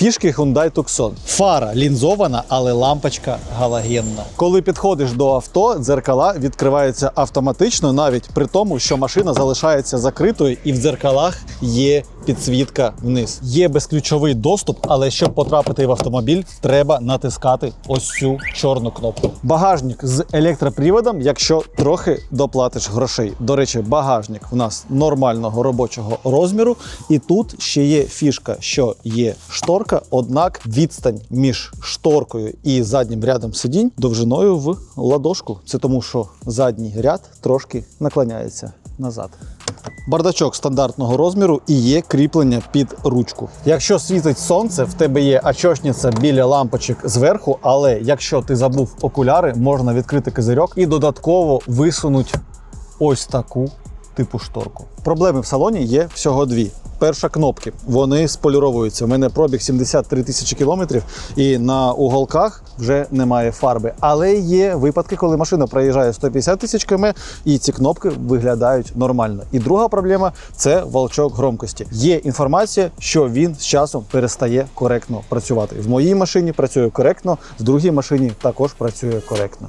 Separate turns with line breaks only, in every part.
Фішки Hyundai Tucson. Фара лінзована, але лампочка галогенна. Коли підходиш до авто, дзеркала відкриваються автоматично, навіть при тому, що машина залишається закритою, і в дзеркалах є підсвітка вниз. Є безключовий доступ, але щоб потрапити в автомобіль, треба натискати ось цю чорну кнопку. Багажник з електроприводом, якщо трохи доплатиш грошей. До речі, багажник в нас нормального робочого розміру, і тут ще є фішка, що є шторка, однак відстань між шторкою і заднім рядом сидінь довжиною в ладошку. Це тому, що задній ряд трошки наклоняється назад. Бардачок стандартного розміру і є кріплення під ручку. Якщо світить сонце, в тебе є очочниця біля лампочок зверху, але якщо ти забув окуляри, можна відкрити козирьок і додатково висунуть ось таку типу шторку. Проблеми в салоні є всього дві. Перша кнопки, вони споліровуються. У мене пробіг 73 тисячі кілометрів, і на уголках вже немає фарби. Але є випадки, коли машина проїжджає 150 тисяч км, і ці кнопки виглядають нормально. І друга проблема це волчок громкості. Є інформація, що він з часом перестає коректно працювати. В моїй машині працює коректно, в другій машині також працює коректно.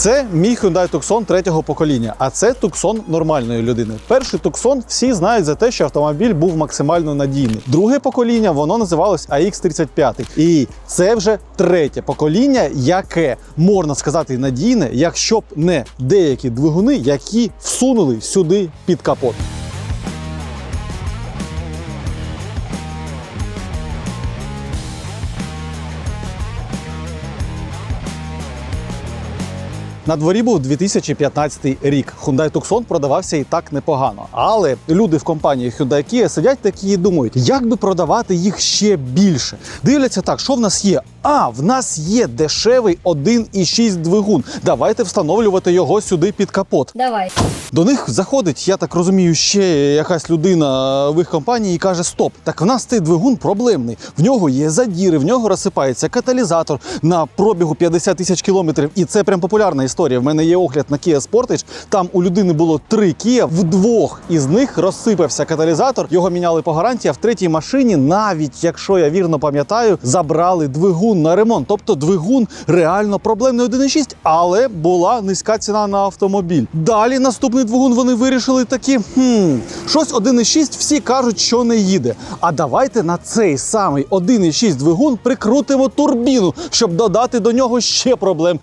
Це мій Hyundai Tucson третього покоління, а це Tucson нормальної людини. Перший Tucson всі знають за те, що автомобіль був максимально надійний. Друге покоління воно називалось AX35. І це вже третє покоління, яке можна сказати надійне, якщо б не деякі двигуни, які всунули сюди під капот. На дворі був 2015 рік. Hyundai Tucson продавався і так непогано. Але люди в компанії Hyundai Kia сидять такі і думають, як би продавати їх ще більше. Дивляться так, що в нас є. А, в нас є дешевий 1,6 двигун. Давайте встановлювати його сюди під капот.
Давай.
До них заходить, я так розумію, ще якась людина в їх компанії і каже: Стоп, так в нас цей двигун проблемний. В нього є задіри, в нього розсипається каталізатор на пробігу 50 тисяч кілометрів. І це прям популярна історія. В мене є огляд на Kia Sportage. Там у людини було три Kia, в двох із них розсипався каталізатор. Його міняли по гарантії. А в третій машині, навіть якщо я вірно пам'ятаю, забрали двигун на ремонт. Тобто двигун реально проблемний 1,6, але була низька ціна на автомобіль. Далі наступний двигун вони вирішили такі: хм, щось 1,6 всі кажуть, що не їде. А давайте на цей самий 1,6 двигун прикрутимо турбіну, щоб додати до нього ще проблем.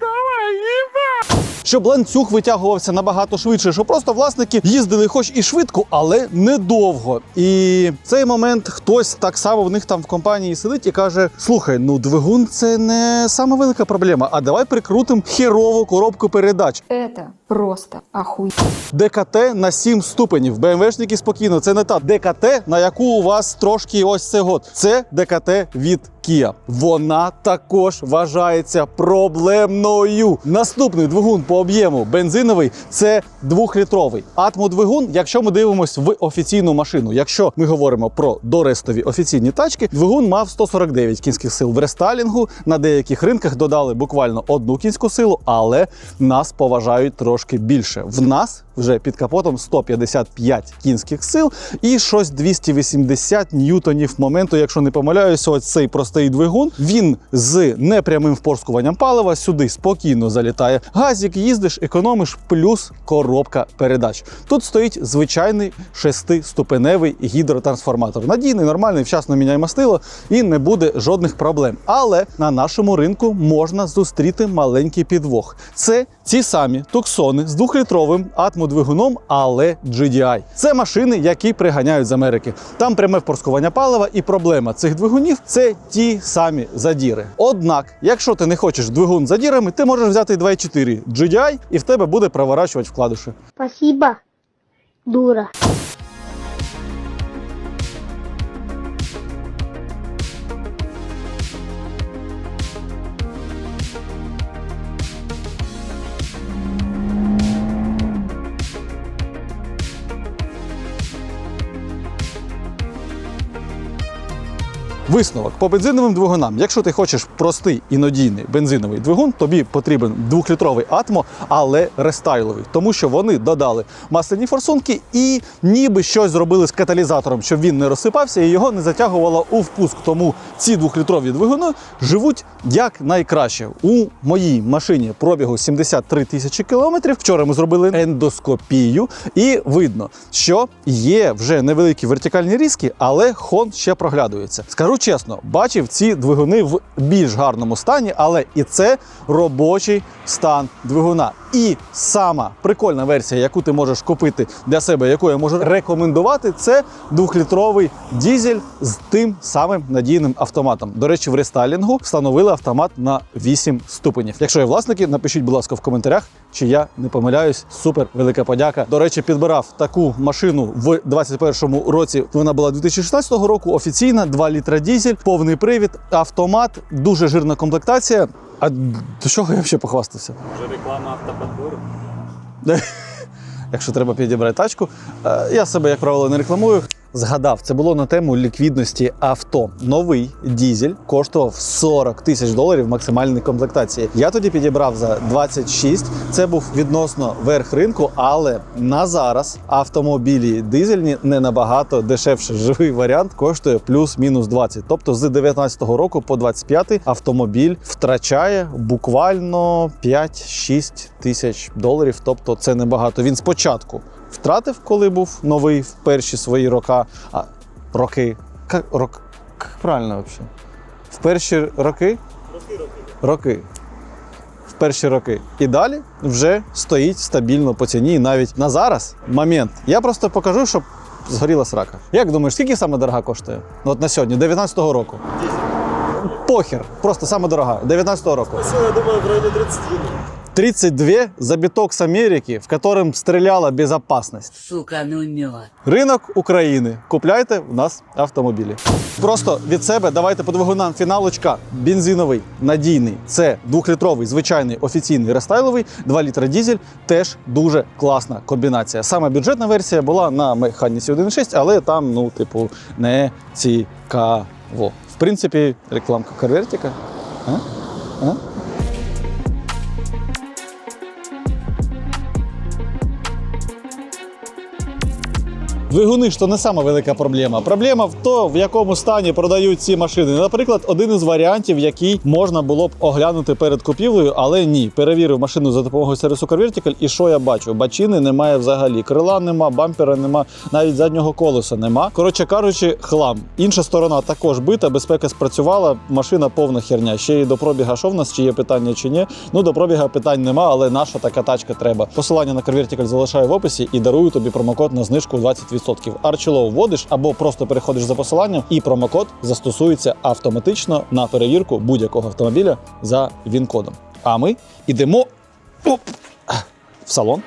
Щоб ланцюг витягувався набагато швидше, щоб просто власники їздили хоч і швидко, але недовго. І в цей момент хтось так само в них там в компанії сидить і каже: Слухай, ну двигун це не сама велика проблема. А давай прикрутимо херову коробку передач.
Это просто охуеть.
ДКТ на 7 ступенів. БМВшники спокійно. Це не та ДКТ, на яку у вас трошки ось це год. Це ДКТ від Kia. Вона також вважається проблемною. Наступний двигун по об'єму бензиновий це двохлітровий. Атмодвигун, якщо ми дивимося в офіційну машину. Якщо ми говоримо про дорестові офіційні тачки, двигун мав 149 кінських сил в рестайлінгу. На деяких ринках додали буквально одну кінську силу, але нас поважають трошки більше. В нас вже під капотом 155 кінських сил і щось 280 ньютонів моменту, якщо не помиляюся, ось цей простий двигун. Він з непрямим впорскуванням палива сюди спокійно залітає. Газік їздиш, економиш, плюс коробка передач. Тут стоїть звичайний шестиступеневий гідротрансформатор. Надійний, нормальний, вчасно міняє мастило і не буде жодних проблем. Але на нашому ринку можна зустріти маленький підвох. Це ці самі туксони з двохлітровим атмодвигуном, але GDI. Це машини, які приганяють з Америки. Там пряме впорскування палива, і проблема цих двигунів це ті самі задіри. Однак, якщо ти не хочеш двигун з задірами, ти можеш взяти 2.4 GDI, і в тебе буде проворачувати вкладиші.
Спасибо, дура.
Висновок по бензиновим двигунам. Якщо ти хочеш простий і надійний бензиновий двигун, тобі потрібен двохлітровий атмо, але рестайловий, тому що вони додали масляні форсунки і ніби щось зробили з каталізатором, щоб він не розсипався і його не затягувало у впуск. Тому ці двохлітрові двигуни живуть як найкраще. У моїй машині пробігу 73 тисячі кілометрів. Вчора ми зробили ендоскопію, і видно, що є вже невеликі вертикальні різки, але хон ще проглядується. Скажу чесно, бачив ці двигуни в більш гарному стані, але і це робочий стан двигуна. І сама прикольна версія, яку ти можеш купити для себе, яку я можу рекомендувати, це двохлітровий дізель з тим самим надійним автоматом. До речі, в рестайлінгу встановили автомат на 8 ступенів. Якщо є власники, напишіть, будь ласка, в коментарях, чи я не помиляюсь. Супер велика подяка. До речі, підбирав таку машину в 2021 році. Вона була 2016 року. Офіційна 2 літра дізель, повний привід, автомат, дуже жирна комплектація. А до чого я ще похвастався?
Вже реклама автоподбору.
Якщо треба підібрати тачку, Е, я себе, як правило, не рекламую. Згадав, це було на тему ліквідності авто. Новий дізель коштував 40 тисяч доларів максимальної комплектації. Я тоді підібрав за 26. Це був відносно верх ринку, але на зараз автомобілі дизельні не набагато дешевше. Живий варіант коштує плюс-мінус 20. Тобто з 19 року по 25 автомобіль втрачає буквально 5-6 тисяч доларів. Тобто це небагато. Він спочатку втратив, коли був новий в перші свої роки. А, роки. Как, рок, як правильно взагалі? В перші роки? Роки. В перші роки. І далі вже стоїть стабільно по ціні. І навіть на зараз момент. Я просто покажу, щоб згоріла срака. Як думаєш, скільки саме дорога коштує? Ну, от на сьогодні, 19-го року. Похер. Просто саме дорога. 19-го року.
Я думаю, в районі 30
32 за биток с Америки, в котором стреляла безопасность.
Сука, ну мед.
Ринок України. Купляйте в нас автомобілі. Просто від себе давайте по двигунам фіналочка. Бензиновий, надійний. Це двохлітровий, звичайний офіційний рестайловий, 2 літра дізель. Теж дуже класна комбінація. Саме бюджетна версія була на механіці 1.6, але там, ну, типу, не цікаво. В принципі, рекламка Карвертіка. А? А? Двигуни ж то не сама велика проблема. Проблема в то, в якому стані продають ці машини. Наприклад, один із варіантів, який можна було б оглянути перед купівлею, але ні. Перевірив машину за допомогою сервісу CarVertical, і що я бачу? Бачини немає взагалі. Крила нема, бампера нема, навіть заднього колеса нема. Коротше кажучи, хлам. Інша сторона також бита, безпека спрацювала, машина повна херня. Ще й до пробіга що в нас, чи є питання, чи ні. Ну до пробіга питань нема, але наша така тачка треба. Посилання на CarVertical залишаю в описі і дарую тобі промокод на знижку 20%. Арчело вводиш або просто переходиш за посиланням, і промокод застосується автоматично на перевірку будь-якого автомобіля за він-кодом. А ми йдемо в салон.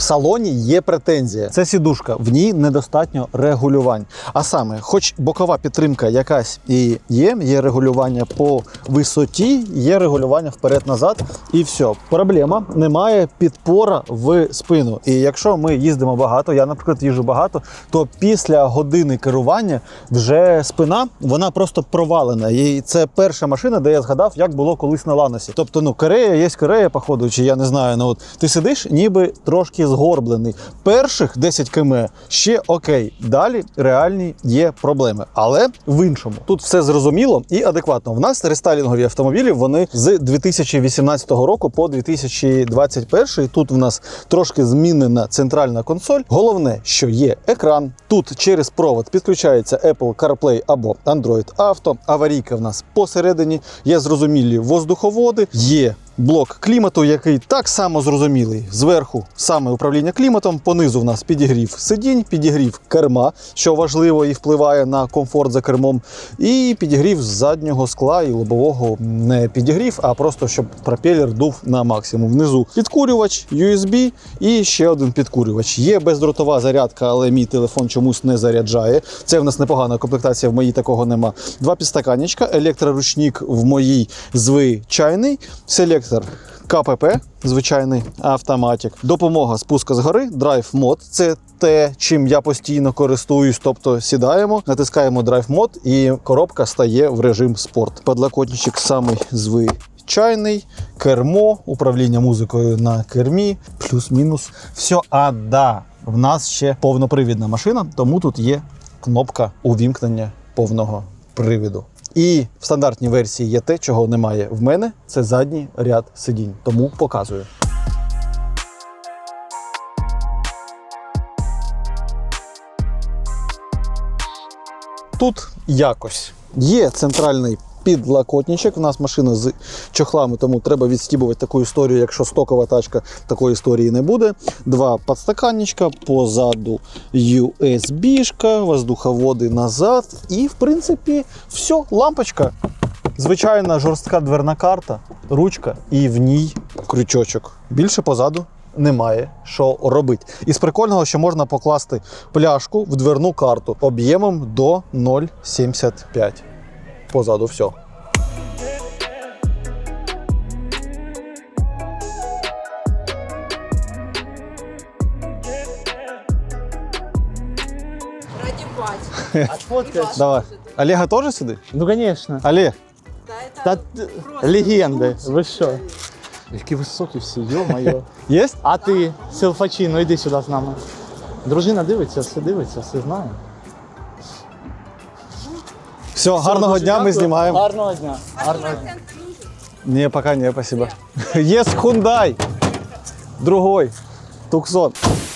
В салоні є претензія. Це сідушка, в ній недостатньо регулювань. А саме, хоч бокова підтримка якась і є, є регулювання по висоті, є регулювання вперед-назад, і все. Проблема немає підпора в спину. І якщо ми їздимо багато, я, наприклад, їжджу багато, то після години керування вже спина вона просто провалена. І це перша машина, де я згадав, як було колись на Ланосі. Тобто, ну Корея є Корея, походу, чи я не знаю. Ну от ти сидиш, ніби трошки згорблений. Перших 10 км ще окей. Далі реальні є проблеми. Але в іншому тут все зрозуміло і адекватно. В нас рестайлінгові автомобілі вони з 2018 року по 2021. Тут в нас трошки змінена центральна консоль. Головне, що є екран. Тут через провод підключається Apple CarPlay або Android Auto. Аварійка в нас посередині. Є зрозумілі воздуховоди. Є блок клімату, який так само зрозумілий. Зверху саме управління кліматом, понизу в нас підігрів сидінь, підігрів керма, що важливо і впливає на комфорт за кермом, і підігрів заднього скла і лобового не підігрів, а просто щоб пропелер дув на максимум. Внизу підкурювач, USB і ще один підкурювач. Є бездротова зарядка, але мій телефон чомусь не заряджає. Це в нас непогана комплектація, в моїй такого нема. Два підстаканничка, електроручник в моїй звичайний, селектор КПП, звичайний автоматик, допомога спуска з гори, драйв мод. Це те, чим я постійно користуюсь. Тобто сідаємо, натискаємо драйв мод, і коробка стає в режим спорт. Подлокотничок самий звичайний, кермо, управління музикою на кермі, плюс-мінус. Все, а да, в нас ще повнопривідна машина, тому тут є кнопка увімкнення повного привіду. І в стандартній версії є те, чого немає в мене. Це задній ряд сидінь. Тому показую. Тут якось є центральний підлокотничок. У нас машина з чохлами, тому треба відстібувати таку історію. Якщо стокова тачка, такої історії не буде. Два подстаканничка, позаду USB-шка, воздуховоди назад. І, в принципі, все, лампочка. Звичайна жорстка дверна карта, ручка і в ній крючочок. Більше позаду немає що робити. І з прикольного, що можна покласти пляшку в дверну карту об'ємом до 0,75. Позаду все. Давай. Олега теж сюди?
Ну, конечно.
Олег,
Та т- легенди. Ви що? Які високі всі, йо-моє.
є?
А ти, селфачі, ну йди сюди з нами. Дружина дивиться, все дивиться, все знає.
Все, гарного дня, ми знімаємо.
Гарного дня. Гарного дня.
Не, пока не, спасибо. Є Hyundai. Другой. Tucson.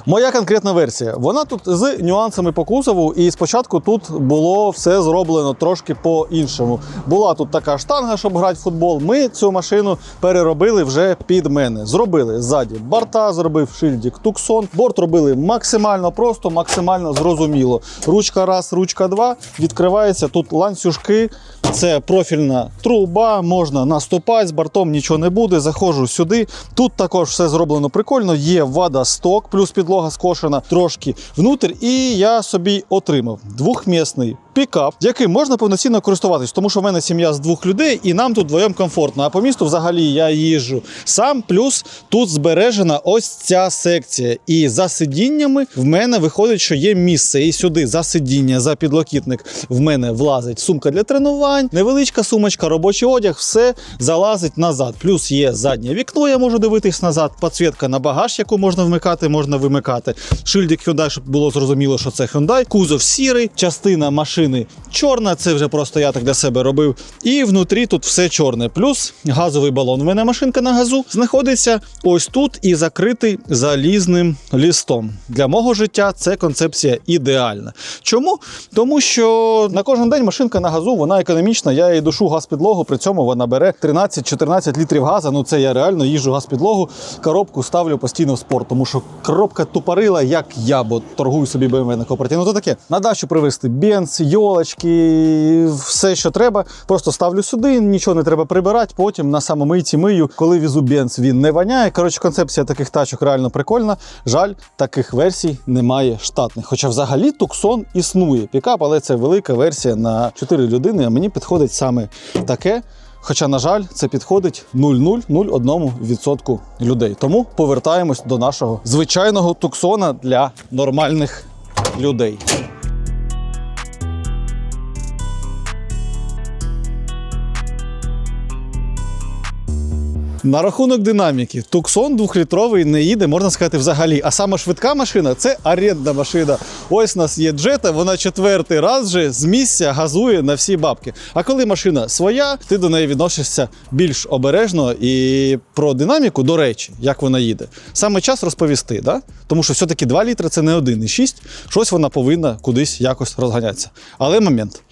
Моя конкретна версія. Вона тут з нюансами по кузову, і спочатку тут було все зроблено трошки по-іншому. Була тут така штанга, щоб грати в футбол. Ми цю машину переробили вже під мене. Зробили ззаді борта, зробив шильдик Tucson. Борт робили максимально просто, максимально зрозуміло. Ручка раз, ручка два. Відкривається тут ланцюжки. Це профільна труба, можна наступати з бортом, нічого не буде. Заходжу сюди. Тут також все зроблено прикольно. Є вада сток, плюс підлога скошена трошки внутрь. І я собі отримав двохмісний пікап, яким можна повноцінно користуватись, тому що в мене сім'я з двох людей, і нам тут вдвоєм комфортно. А по місту взагалі я їжджу сам. Плюс тут збережена ось ця секція. І за сидіннями в мене виходить, що є місце. І сюди за сидіння, за підлокітник в мене влазить сумка для тренувань, невеличка сумочка, робочий одяг, все залазить назад. Плюс є заднє вікно, я можу дивитись назад, підсвітка на багаж, яку можна вмикати, можна вимикати. Шильдик Hyundai, щоб було зрозуміло, що це Hyundai. Кузов сірий, частина машини чорна, це вже просто я так для себе робив. І внутрі тут все чорне. Плюс газовий балон. У мене машинка на газу знаходиться ось тут і закритий залізним лістом. Для мого життя це концепція ідеальна. Чому? Тому що на кожен день машинка на газу, вона економічна. Я їй душу газ підлогу, при цьому вона бере 13-14 літрів газу. Ну це я реально їжджу газ підлогу, коробку ставлю постійно в спорт, тому що коробка тупорила, як я, бо торгую собі BMW на коопертиві. Ну то таке. На дачу привезти бенз, йолочки, все, що треба. Просто ставлю сюди, нічого не треба прибирати. Потім на самомийці мию. Коли візу бенз, він не воняє. Коротше, концепція таких тачок реально прикольна. Жаль, таких версій немає штатних. Хоча взагалі Tucson існує пікап, але це велика версія на 4 людини. А мені підходить саме таке. Хоча, на жаль, це підходить 0,001% людей. Тому повертаємось до нашого звичайного туксона для нормальних людей. На рахунок динаміки, Туксон двохлітровий не їде, можна сказати, взагалі. А сама швидка машина це арендна машина. Ось у нас є джета, вона четвертий раз вже з місця газує на всі бабки. А коли машина своя, ти до неї відносишся більш обережно і про динаміку, до речі, як вона їде. Саме час розповісти, да? тому що все-таки 2 літри це не 1,6, щось вона повинна кудись якось розганятися. Але момент.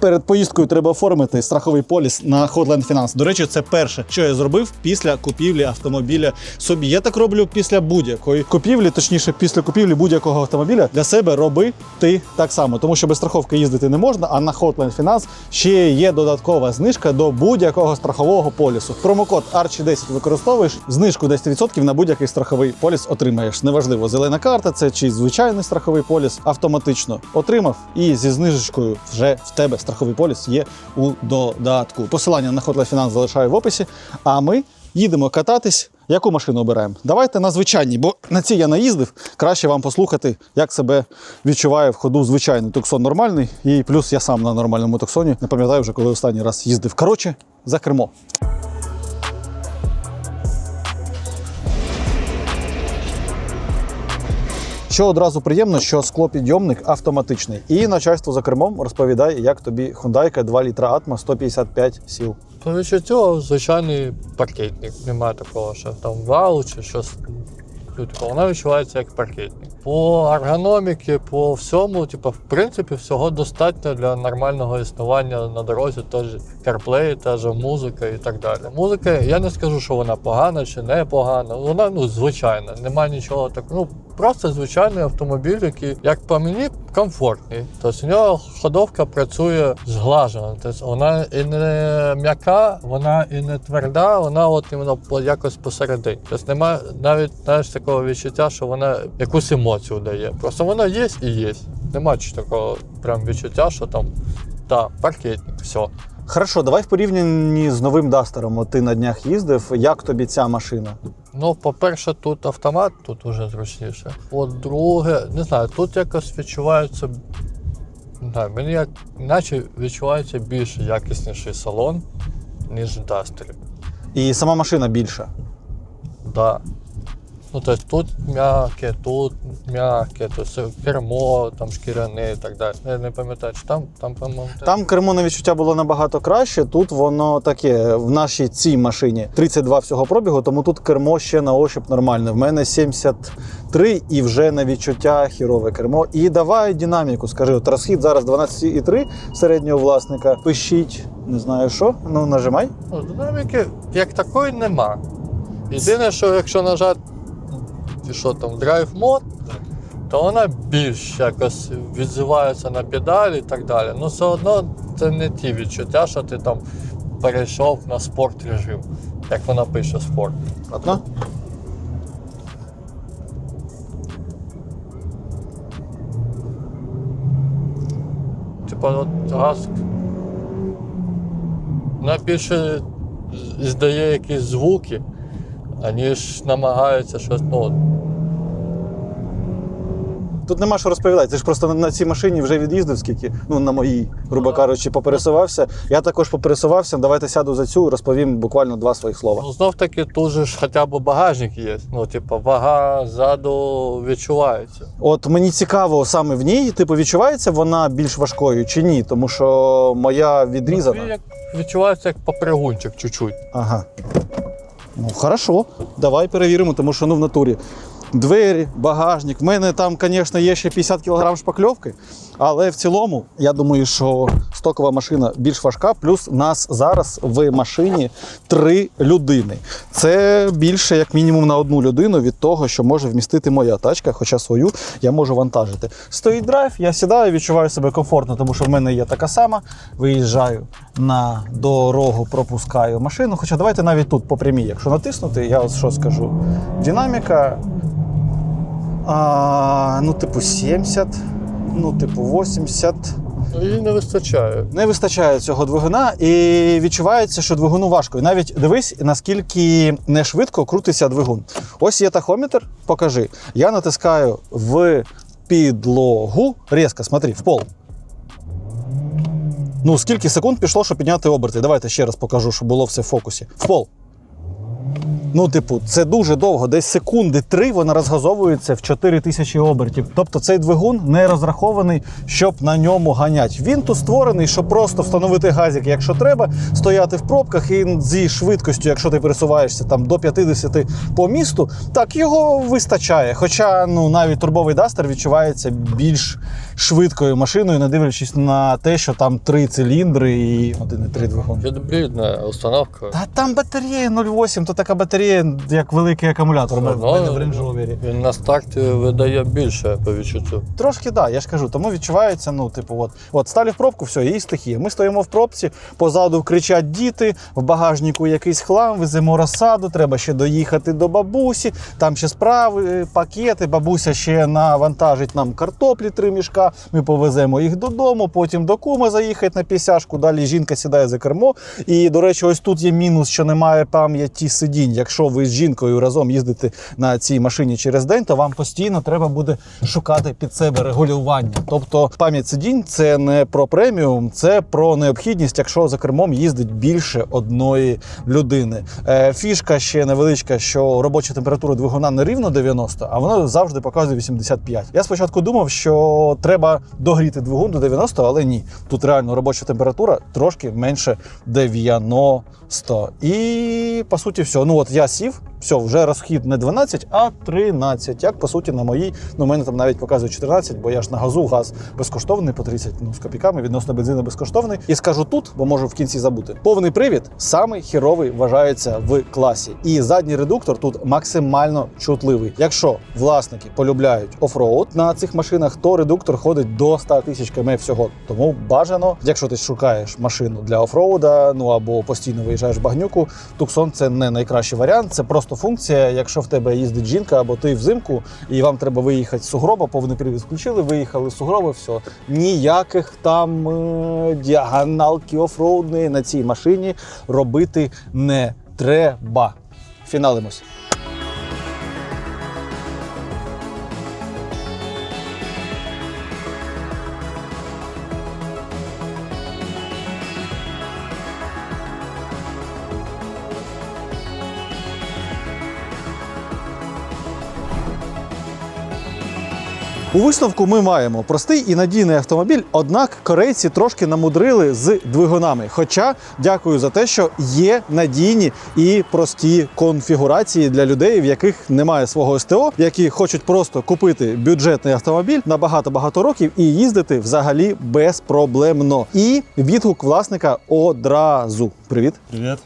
Перед поїздкою треба оформити страховий поліс на Hotline Finance. До речі, це перше, що я зробив після купівлі автомобіля собі. Я так роблю після будь-якої купівлі, точніше, після купівлі будь-якого автомобіля для себе роби ти так само, тому що без страховки їздити не можна. А на Hotline Finance ще є додаткова знижка до будь-якого страхового полісу. Промокод Archie 10 використовуєш, знижку 10% на будь-який страховий поліс отримаєш. Неважливо, зелена карта це чи звичайний страховий поліс, автоматично отримав і зі знижечкою вже в тебе страховий поліс є у додатку. Посилання на Hotline Finance залишаю в описі. А ми їдемо кататись. Яку машину обираємо? Давайте на звичайній, бо на цій я наїздив. Краще вам послухати, як себе відчуває в ходу звичайний туксон нормальний. І плюс я сам на нормальному туксоні. Не пам'ятаю вже, коли останній раз їздив. Коротше, за кермо. Що одразу приємно, що склопідйомник автоматичний. І начальство за кермом розповідає, як тобі хундайка 2 літра Атма 155 сіл.
По відчуттю звичайний паркетник. Немає такого, що там вау чи щось. Типу, вона відчувається як паркетник. По ергономіки, по всьому, типу, в принципі, всього достатньо для нормального існування на дорозі, теж CarPlay, та музика і так далі. Музика, я не скажу, що вона погана чи не погана. Вона ну звичайна, немає нічого такого. Ну просто звичайний автомобіль, який, як по мені, комфортний. Тобто у нього ходовка працює зглажено. Тобто вона і не м'яка, вона і не тверда, вона от іменно якось посередині. Тобто немає навіть знаєш, такого відчуття, що вона якусь емоцію дає. Просто вона є і є. Нема такого прям відчуття, що там та паркетник, все.
Хорошо, давай в порівнянні з новим Дастером. От ти на днях їздив. Як тобі ця машина?
Ну, по-перше, тут автомат, тут уже зручніше. По-друге, не знаю, тут якось відчувається. Не знаю, мені як наче відчувається більш якісніший салон, ніж в Дастері.
І сама машина більша.
Да. Ну, тобто тут м'яке, тут м'яке, тобто кермо, там шкіряне і так далі. Я не пам'ятаю, чи там, там, по-моєму.
Там кермо на відчуття було набагато краще. Тут воно таке в нашій цій машині 32 всього пробігу, тому тут кермо ще на ощуп нормальне. В мене 73 і вже на відчуття хірове кермо. І давай динаміку. Скажи, от розхід зараз 12,3 середнього власника. Пишіть, не знаю що. Ну нажимай.
Ну, динаміки як такої нема. Єдине, що якщо нажати що там, драйв мод, то вона більш якось відзивається на педалі і так далі. Ну все одно це не ті відчуття, що ти там перейшов на спорт режим, як вона пише спорт.
Ладно?
Типа от газ вона більше здає якісь звуки, аніж намагається щось. Ну,
Тут нема що розповідати. Ти ж просто на- цій машині вже від'їздив скільки. Ну на моїй, грубо кажучи, попересувався. Я також попересувався. Давайте сяду за цю, розповім буквально два своїх слова.
Ну, знов таки, тут же ж хоча б багажник є. Ну, типу, вага ззаду відчувається.
От мені цікаво саме в ній, типу, відчувається вона більш важкою чи ні? Тому що моя
Ну,
відрізана.
як, відчувається як попригунчик чуть-чуть.
Ага. Ну, хорошо. Давай перевіримо, тому що ну в натурі. Двері, багажник. В мене там, звісно, є ще 50 кг шпакльовки, але в цілому, я думаю, що стокова машина більш важка. Плюс нас зараз в машині три людини. Це більше, як мінімум, на одну людину від того, що може вмістити моя тачка, хоча свою я можу вантажити. Стоїть драйв, я сідаю, відчуваю себе комфортно, тому що в мене є така сама. Виїжджаю на дорогу, пропускаю машину. Хоча давайте навіть тут по прямій, якщо натиснути, я ось що скажу. Динаміка. А, ну, типу, 70, ну, типу, 80.
Ну, їй не вистачає.
Не вистачає цього двигуна, і відчувається, що двигуну важко. І навіть дивись, наскільки не швидко крутиться двигун. Ось є тахометр, покажи. Я натискаю в підлогу. Різко, смотри, в пол. Ну, скільки секунд пішло, щоб підняти оберти? Давайте ще раз покажу, щоб було все в фокусі. В пол. Ну, типу, це дуже довго, десь секунди три вона розгазовується в 4 тисячі обертів. Тобто цей двигун не розрахований, щоб на ньому ганять. Він тут створений, щоб просто встановити газик, якщо треба, стояти в пробках і зі швидкістю, якщо ти пересуваєшся там до 50 по місту, так його вистачає. Хоча ну навіть турбовий дастер відчувається більш швидкою машиною, не дивлячись на те, що там три циліндри і 1,3 двигун.
Гібридна установка.
Та там батарея 0,8, то така батарея як великий акумулятор.
Одно
мене в Range Rover.
Він на старті видає більше по відчуттю.
Трошки да, я ж кажу, тому відчувається, ну, типу, от, от сталі в пробку, все, її стихія. Ми стоїмо в пробці, позаду кричать діти, в багажнику якийсь хлам, веземо розсаду, треба ще доїхати до бабусі, там ще справи, пакети. Бабуся ще навантажить нам картоплі три мішка. Ми повеземо їх додому, потім до кума заїхати на пісяшку. Далі жінка сідає за кермо. І, до речі, ось тут є мінус, що немає пам'яті сидінь. Якщо ви з жінкою разом їздите на цій машині через день, то вам постійно треба буде шукати під себе регулювання. Тобто пам'ять сидінь це не про преміум, це про необхідність, якщо за кермом їздить більше одної людини. Е, фішка ще невеличка, що робоча температура двигуна не рівно 90, а вона завжди показує 85. Я спочатку думав, що треба догріти двигун до 90, але ні. Тут реально робоча температура трошки менше 90. І по суті, все. Ну от я сів, все, вже розхід не 12, а 13. Як по суті на моїй, ну мене там навіть показує 14, бо я ж на газу газ безкоштовний по 30 ну, з копійками, відносно бензину безкоштовний. І скажу тут, бо можу в кінці забути. Повний привід самий хіровий вважається в класі. І задній редуктор тут максимально чутливий. Якщо власники полюбляють офроуд на цих машинах, то редуктор ходить до 100 тисяч км всього. Тому бажано, якщо ти шукаєш машину для офроуда, ну або постійно виїжджаєш в багнюку, Туксон це не найкращий варіант. Це просто функція. Якщо в тебе їздить жінка або ти взимку, і вам треба виїхати з сугроба, повний привід включили, виїхали з сугроба, все. Ніяких там е- діагоналки офроудної на цій машині робити не треба. Фіналимось. У висновку ми маємо простий і надійний автомобіль, однак корейці трошки намудрили з двигунами. Хоча дякую за те, що є надійні і прості конфігурації для людей, в яких немає свого СТО, які хочуть просто купити бюджетний автомобіль на багато-багато років і їздити взагалі безпроблемно. І відгук власника одразу. Привіт.
Привет.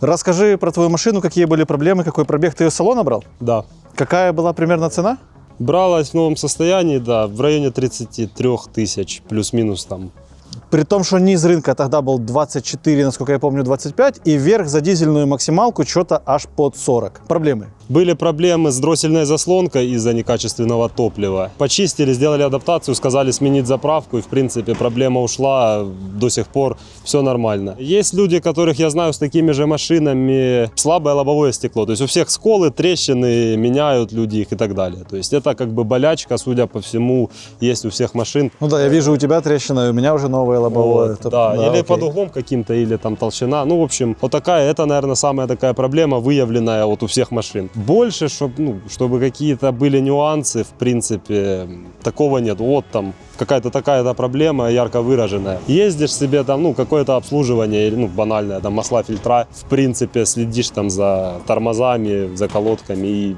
Расскажи про твою машину, какие были проблемы, какой пробег ты ее с салона брал?
Да.
Какая была примерно цена?
Бралась в новом состоянии, да, в районе 33 тысяч, плюс-минус там.
При том, что низ рынка тогда был 24, насколько я помню, 25, и вверх за дизельную максималку что-то аж под 40. Проблемы.
Были проблемы с дроссельной заслонкой из-за некачественного топлива. Почистили, сделали адаптацию, сказали сменить заправку, и в принципе проблема ушла, до сих пор все нормально. Есть люди, которых я знаю с такими же машинами, слабое лобовое стекло. То есть у всех сколы, трещины, меняют люди их и так далее. То есть это как бы болячка, судя по всему, есть у всех машин.
Ну да, я вижу у тебя трещина, у меня уже новое лобовое.
Вот,
Топ-
да, или
окей.
под углом каким-то, или там толщина. Ну, в общем, вот такая, это, наверное, самая такая проблема, выявленная вот у всех машин. Больше, чтобы, ну, чтобы какие-то были нюансы, в принципе, такого нет. Вот там какая-то такая-то проблема ярко выраженная. Ездишь себе там, ну, какое-то обслуживание, или, ну, банальное, там, масла, фильтра, в принципе, следишь там за тормозами, за колодками и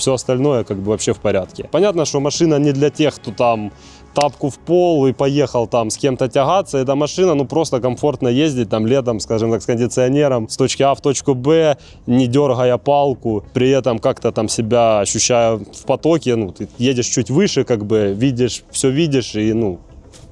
все остальное как бы вообще в порядке. Понятно, что машина не для тех, кто там тапку в пол и поехал там с кем-то тягаться. Эта машина, ну, просто комфортно ездить там летом, скажем так, с кондиционером с точки А в точку Б, не дергая палку, при этом как-то там себя ощущая в потоке, ну, ты едешь чуть выше, как бы видишь, все видишь и, ну,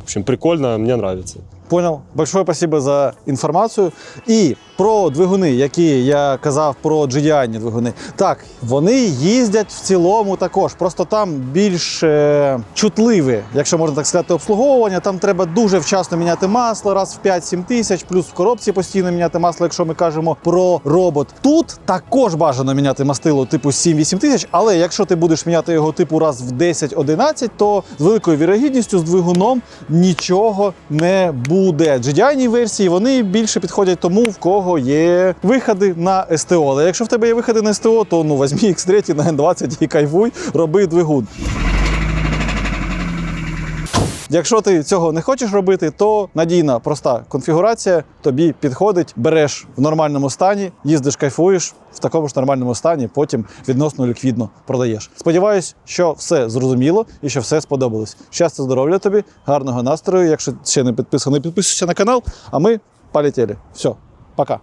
в общем, прикольно, мне нравится.
Понял. Большое спасибо за інформацію. І про двигуни, які я казав про GDI двигуни. Так, вони їздять в цілому також. Просто там більш е, чутливе, якщо можна так сказати, обслуговування. Там треба дуже вчасно міняти масло, раз в 5-7 тисяч, плюс в коробці постійно міняти масло, якщо ми кажемо про робот. Тут також бажано міняти мастило типу 7-8 тисяч, але якщо ти будеш міняти його типу раз в 10-11, то з великою вірогідністю з двигуном нічого не буде. GDI версії вони більше підходять тому, в кого є виходи на СТО. Але якщо в тебе є виходи на СТО, то ну візьмі X3 на N20 і кайфуй, роби двигун. Якщо ти цього не хочеш робити, то надійна проста конфігурація тобі підходить, береш в нормальному стані, їздиш, кайфуєш в такому ж нормальному стані, потім відносно ліквідно продаєш. Сподіваюсь, що все зрозуміло і що все сподобалось. Щастя, здоров'я тобі, гарного настрою. Якщо ще не підписаний, підписуйся на канал. А ми полетіли. Все, пока.